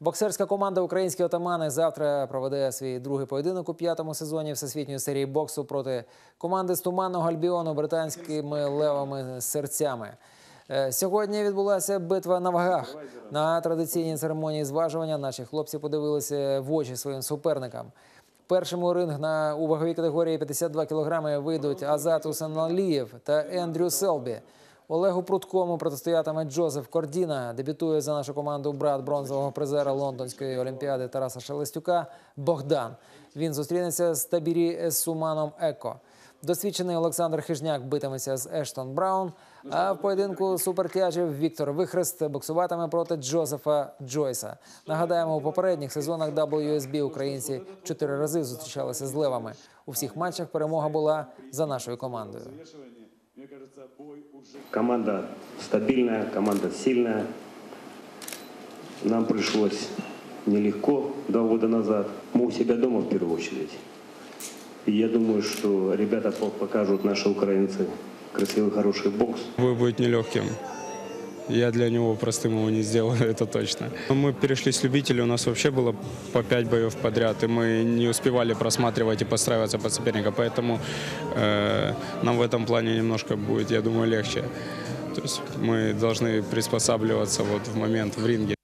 Боксерська команда Українські отамани завтра проведе свій другий поєдинок у п'ятому сезоні всесвітньої серії боксу проти команди з туманного Альбіону британськими левими серцями. Е, Сьогодні відбулася битва на вагах. На традиційній церемонії зважування наші хлопці подивилися в очі своїм суперникам. Першим у ринг на у ваговій категорії 52 кілограми вийдуть Азат Усаналієв та Ендрю Селбі. Олегу Прудкому протистоятиме Джозеф Кордіна. Дебютує за нашу команду брат бронзового призера Лондонської олімпіади Тараса Шелестюка Богдан. Він зустрінеться з Табірі Суманом Еко. Досвідчений Олександр Хижняк битиметься з Ештон Браун. А в поєдинку супертяжів Віктор Вихрест боксуватиме проти Джозефа Джойса. Нагадаємо, у попередніх сезонах WSB українці чотири рази зустрічалися з левами. У всіх матчах перемога була за нашою командою. Команда стабильная, команда сильная. Нам пришлось нелегко два года назад. Мы у себя дома в первую очередь. И я думаю, что ребята по- покажут, наши украинцы, красивый, хороший бокс. Бой будет нелегким. Я для него простым его не сделаю, это точно. Мы перешли с любителей, у нас вообще было по 5 боев подряд, и мы не успевали просматривать и подстраиваться под соперника, поэтому э, нам в этом плане немножко будет, я думаю, легче. То есть мы должны приспосабливаться вот в момент в ринге.